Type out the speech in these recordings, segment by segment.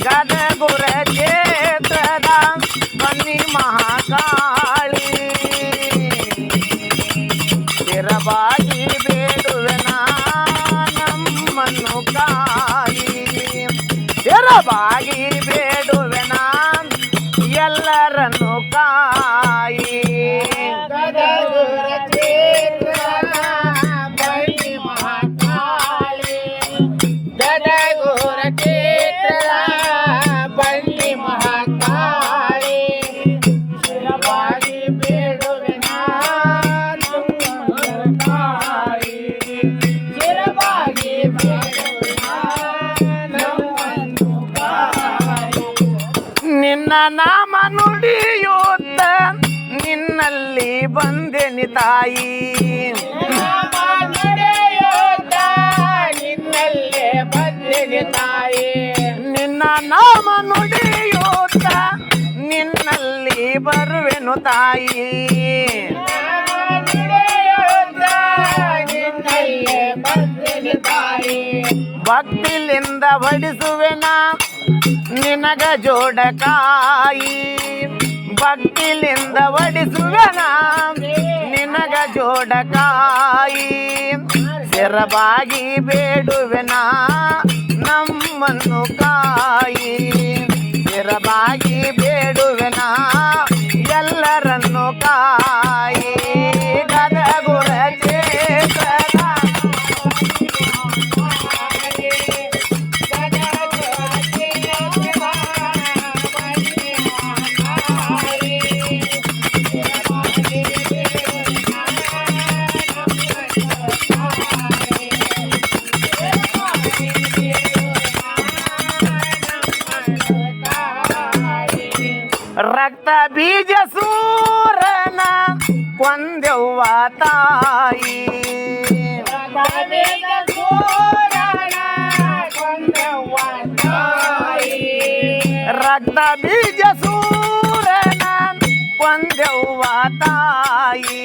God ನಿನ್ನ ನಾಮ ನುಡಿಯುತ್ತ ನಿನ್ನಲ್ಲಿ ಬಂದೆನಿ ತಾಯಿ. ನಿನ್ನಲ್ಲೇ ತಾಯಿ ನಿನ್ನ ನಾಮ ನುಡಿಯುತ್ತ ನಿನ್ನಲ್ಲಿ ಬರುವೆನು ತಾಯಿ. ಭಕ್ತಿಲಿಂದ ಬಡಿಸುವೆನ? ನಿನಗ ಜೋಡಕಾಯಿ ಭಕ್ತಿಲಿಂದ ಬಡಿಸುವೆನ ನಿನಗ ಜೋಡಕಾಯಿ ಸಿರಬಾಗಿ ಬೇಡುವೆನ? ನಮ್ಮನ್ನು ಕಾಯಿ ಸಿರಬಾಗಿ ಬೇಡುವೆನ? ರಕ್ತ ಬೀಜ ಸೂರನ ಕೊಂದೆವ್ವ ತಾಯಿ ರಕ್ತ ಬೀಜ ಸೂರನ ಕೊಂದೆವ್ವ ತಾಯಿ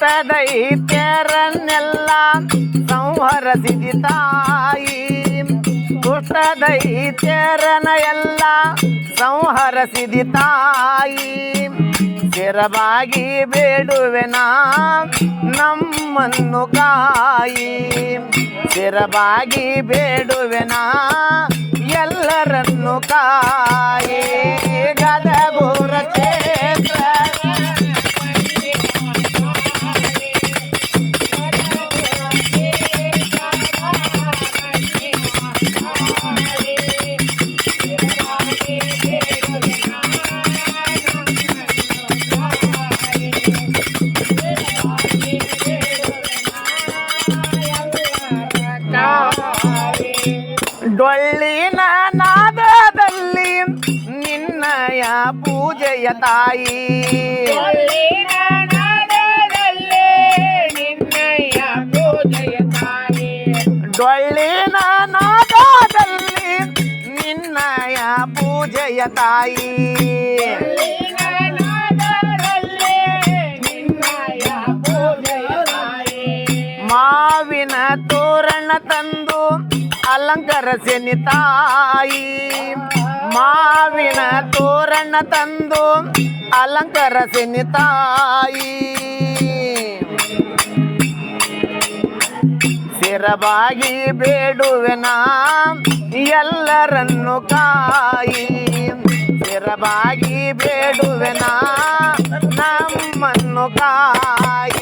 ದುಷ್ಟ ದೈತ್ಯರನ್ನೆಲ್ಲ ಸಂಹರಿಸಿದಿ ತಾಯಿ ದುಷ್ಟ ದೈತ್ಯರನ ಎಲ್ಲ ಸಂಹರಿಸಿದಿ ತಾಯಿ ಸ್ಥಿರವಾಗಿ ಬೇಡುವೆನ ನಮ್ಮನ್ನು ಕಾಯಿ. ಸ್ಥಿರವಾಗಿ ಬೇಡುವೆನ ಎಲ್ಲರನ್ನು ಕಾಯಿ. ಡೊಳ್ಳಿನ ನಾದದಲ್ಲಿ ನಿನ್ನಯ ಪೂಜೆಯ ತಾಯಿ. ಡೊಳ್ಳಿನ ನಾದದಲ್ಲಿ ನಿನ್ನಯ ಪೂಜೆಯ ತಾಯಿ. ಮಾವಿನ ತೋರಣ ತಂದು ಅಲಂಕರಿಸಿನಿ ತಾಯಿ. ಮಾವಿನ ತೋರಣ ತಂದು ಅಲಂಕರಿಸಿನಿ ತಾಯಿ. ಸ್ಥಿರವಾಗಿ ಬೇಡುವೆನ ಎಲ್ಲರನ್ನು ಕಾಯಿ. ಸ್ಥಿರವಾಗಿ ಬೇಡುವೆನ ನಮ್ಮನ್ನು ಕಾಯಿ.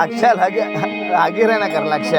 ಲಕ್ಷ ಹಾಗೆ ಆಗಿರೇನಕ್ಕಾರ ಲಕ್ಷ